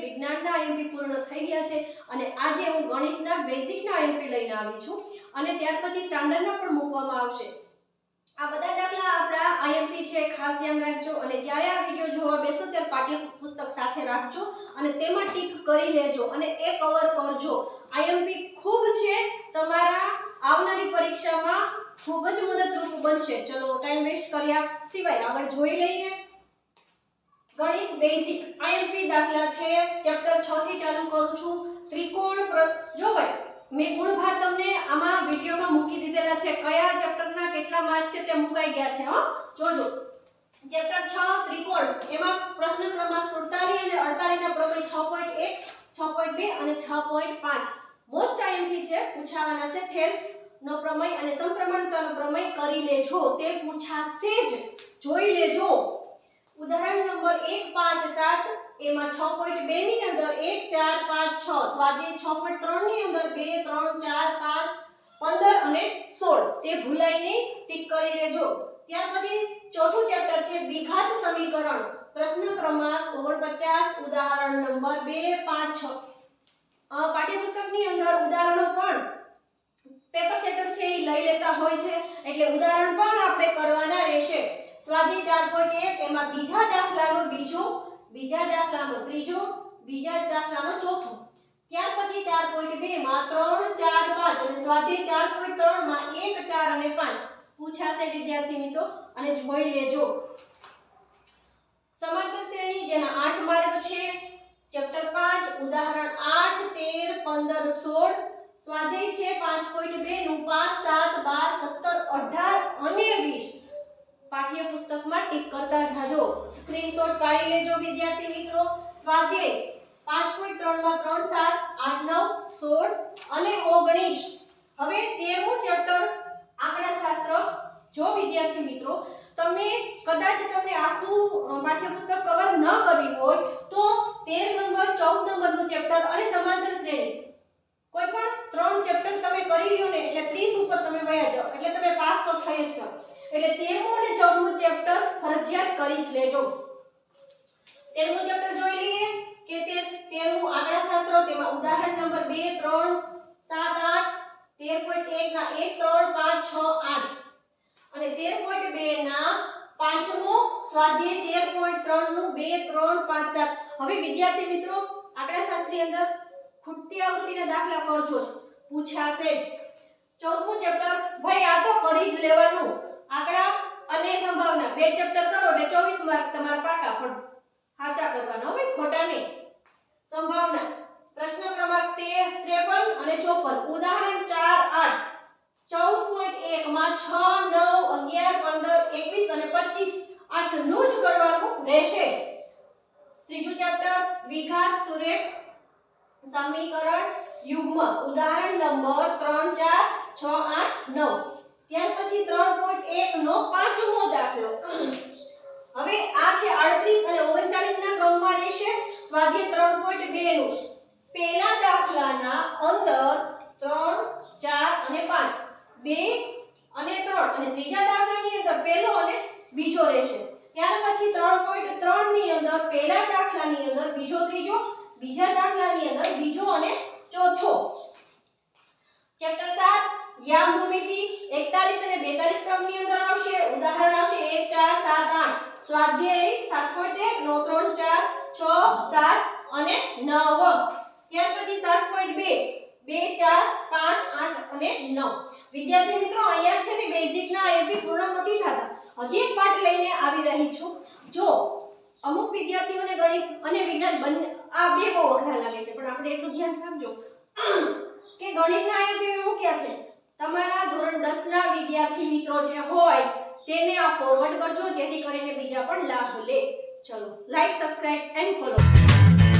વિજ્ઞાનના આઈએમપી પૂર્ણ થઈ ગયા છે અને આજે હું ગણિતના બેઝિકના આઈએમપી લઈને આવી છું અને ત્યાર પછી સ્ટાન્ડર્ડના પણ મૂકવામાં આવશે. આ બધા દાખલા આપણા આઈએમપી છે, ખાસ ધ્યાન રાખજો અને જ્યારે આ વીડિયો જોવા બેસો ત્યારે પાઠ્ય પુસ્તક સાથે રાખજો અને તેમાં ટીક કરી લેજો અને એ કવર કરજો. આઈએમપી ખૂબ છે, તમારા આવનારી પરીક્ષામાં ખૂબ જ મદદરૂપ બનશે. ચલો ટાઈમ વેસ્ટ કર્યા. સિવાય આગળ જોઈ લઈએ. ગણિત બેઝિક આઈએમપી દાખલા છે ચેપ્ટર 6 થી ચાલુ કરું છું. ત્રિકોણ જો ભાઈ, મેં ગુણભાર તમને આમાં વિડીયોમાં મૂકી દીધેલા છે. કયા ચેપ્ટરના કેટલા માર્ક છે તે મુકાઈ ગયા છે, હો? જોજો. ચેપ્ટર 6 ત્રિકોણ. એમાં પ્રશ્ન ક્રમાંક 47 અને 48 ના પ્રમેય 6.1 6.2 અને 6.5 મોસ્ટ આઈએમપી છે, પૂછાવાના છે. થેલ્સ નો પ્રમેય અને સમપ્રમાણતાનો પ્રમેય કરી લેજો. તે પૂછાશે જ. જોઈ લેજો. ઉદાહરણ નંબર એક પાંચ સાત એમાં છ પોઈન્ટ બે ની અંદર એક ચાર પાંચ છ સ્વાધ્યાય છ પોઈન્ટ ત્રણની અંદર બે ત્રણ ચાર પાંચ પંદર અને સોળ. તે ભૂલાઈને ટીક કરી લેજો. ત્યાર પછી ચોથું ચેપ્ટર છે દ્વિઘાત સમીકરણ. પ્રશ્ન ક્રમાંક ઓગણપચાસ ઉદાહરણ નંબર બે પાંચ છ. અ, પાઠ્યપુસ્તકની અંદર ઉદાહરણો પણ પેપર સેટર છે એ લઈ લેતા હોય છે. એટલે ઉદાહરણ પણ આપણે કરવાના રહેશે. સ્વાધ્યાય ચાર પોઈન્ટ એક, એમાં બીજા દાખલાનો બીજો, બીજા દાખલાનો ત્રીજો, બીજા દાખલાનો ચોથો. ત્યાર પછી ચાર પોઈન્ટ બે માં ત્રણ, ચાર, પાંચ અને સ્વાધ્યાય ચાર પોઈન્ટ ત્રણમાં એક, ચાર અને પાંચ. પૂછાશે વિદ્યાર્થી મિત્રો, અને જોઈ લેજો. સમાંતર શ્રેણી જેના આઠ માર્ગ છે ચેપ્ટર પાંચ ઉદાહરણ આઠ તેર પંદર સોળ સ્વાધ્યાય છે પાંચ પોઈન્ટ બે નું પાંચ સાત બાર સત્તર અઢાર અને વીસ પાઠ્ય પુસ્તકમાં ટીક કરતા જાજો. સ્ક્રીનશોટ પાડી લેજો, વિદ્યાર્થી મિત્રો. સ્વાધ્યાય પાંચ પોઈન્ટ ત્રણમાં ત્રણ સાત આઠ નવ સોળ અને ઓગણીસ. હવે તેરમું ચેપ્ટર આંકડાશાસ્ત્ર જો વિદ્યાર્થી મિત્રો, તમે કદાચ તમને આખું પાઠ્યપુસ્તક કવર ન કર્યું હોય, તો તેર નંબર, ચૌદ નંબરનું ચેપ્ટર અને સમાંતર શ્રેણી. કોઈ પણ ત્રણ ચેપ્ટર તમે કરી લ્યો ને, એટલે 30 ઉપર તમે વયા જાઓ. એટલે તમે પાસ તો થઈ જ જાઓ. એટલે તેરમું અને ચૌદમું ચેપ્ટર ફરજિયાત કરી જ લેજો. તેરમું ચેપ્ટર જોઈ લઈએ કે તે તેરમું આંકડાશાસ્ત્ર, તેમાં ઉદાહરણ નંબર બે, ત્રણ, સાત, આઠ, તેર પોઈન્ટ એક ના એક, ત્રણ, પાંચ, છ, આઠ. અને તેર પોઈન્ટ બે ના પાંચમો સ્વાધ્યાય તેર પોઈન્ટ ત્રણનું બે, ત્રણ, પાંચ, સાત. હવે વિદ્યાર્થી મિત્રો, આંકડાશાસ્ત્રી અંદર ખૂટતી આવૃત્તિના દાખલા કરજો. પૂછાશે જ. ચૌદમું ચેપ્ટર ભાઈ, આ તો કરી જ લેવાનું. આંકડા અને સંભાવના. બે ચેપ્ટર કરો એટલે ચોવીસ માર્ક તમારા પાકા, પણ સાચા કરવાના હવે ખોટા નહીં. સંભાવના. પ્રશ્ન ક્રમાંક તેર, ત્રેપન અને ચોપન. ઉદાહરણ ચાર, આઠ. ચૌદ પોઈન્ટ એક માં છ, નવ, અગિયાર, પંદર, એકવીસ અને પચીસ. આઠનું જ કરવાનું રહેશે. ત્રીજું ચેપ્ટર દ્વિઘાત સુરેખ, સમીકરણ, યુગ્મ. ઉદાહરણ નંબર ત્રણ, ચાર, છ, આઠ, નવ. ત્યાર પછી ત્રણ પોઈન્ટ એક નો પાંચમો દાખલો. હવે આ છે અડત્રીસ અને ઓગણચાલીસ ના ક્રમમાં રહેશે. સ્વાધ્યાય ત્રણ પોઈન્ટ બે નું. પહેલા દાખલાના અંદર ત્રણ, ચાર અને પાંચ. બે અને ત્રણ. અને ત્રીજા દાખલાની અંદર પહેલો અને બીજો રહેશે. ત્યાર પછી ત્રણ પોઈન્ટ ત્રણની અંદર પહેલા દાખલાની અંદર બીજો ત્રીજો, બીજા દાખલાની અંદર બીજો અને ચોથો ચેપ્ટર 7 યામ ભૂમિતિ 41 અને 42 ક્રમની અંદર આવશે ઉદાહરણ આવશે 1 4 7 8 સ્વાધ્યાય 7.1 નો 3 4 6 7 અને નવ. ત્યાર પછી 7.2 2 4 5 8 અને નવ. વિદ્યાર્થી મિત્રો, અહીંયા છે ને બેઝિકના આઈએમપી પૂર્ણ નથી થતા. હજી એક પાઠ લઈને આવી રહી છું. જો, અમુક વિદ્યાર્થીઓને ગણિત અને વિજ્ઞાન બંને, આ બે બહુ અઘરા લાગે છે, પણ આપણે એટલું ધ્યાન રાખજો. કે ગણિતના આઈએમપી મૂક્યા છે. તમારા ધોરણ 10 ના વિદ્યાર્થી મિત્રો જે હોય તેને આ ફોરવર્ડ કરજો, જેથી કરીને બીજા પણ લાભ લે. ચલો લાઈક સબસ્ક્રાઇબ એન્ડ ફોલો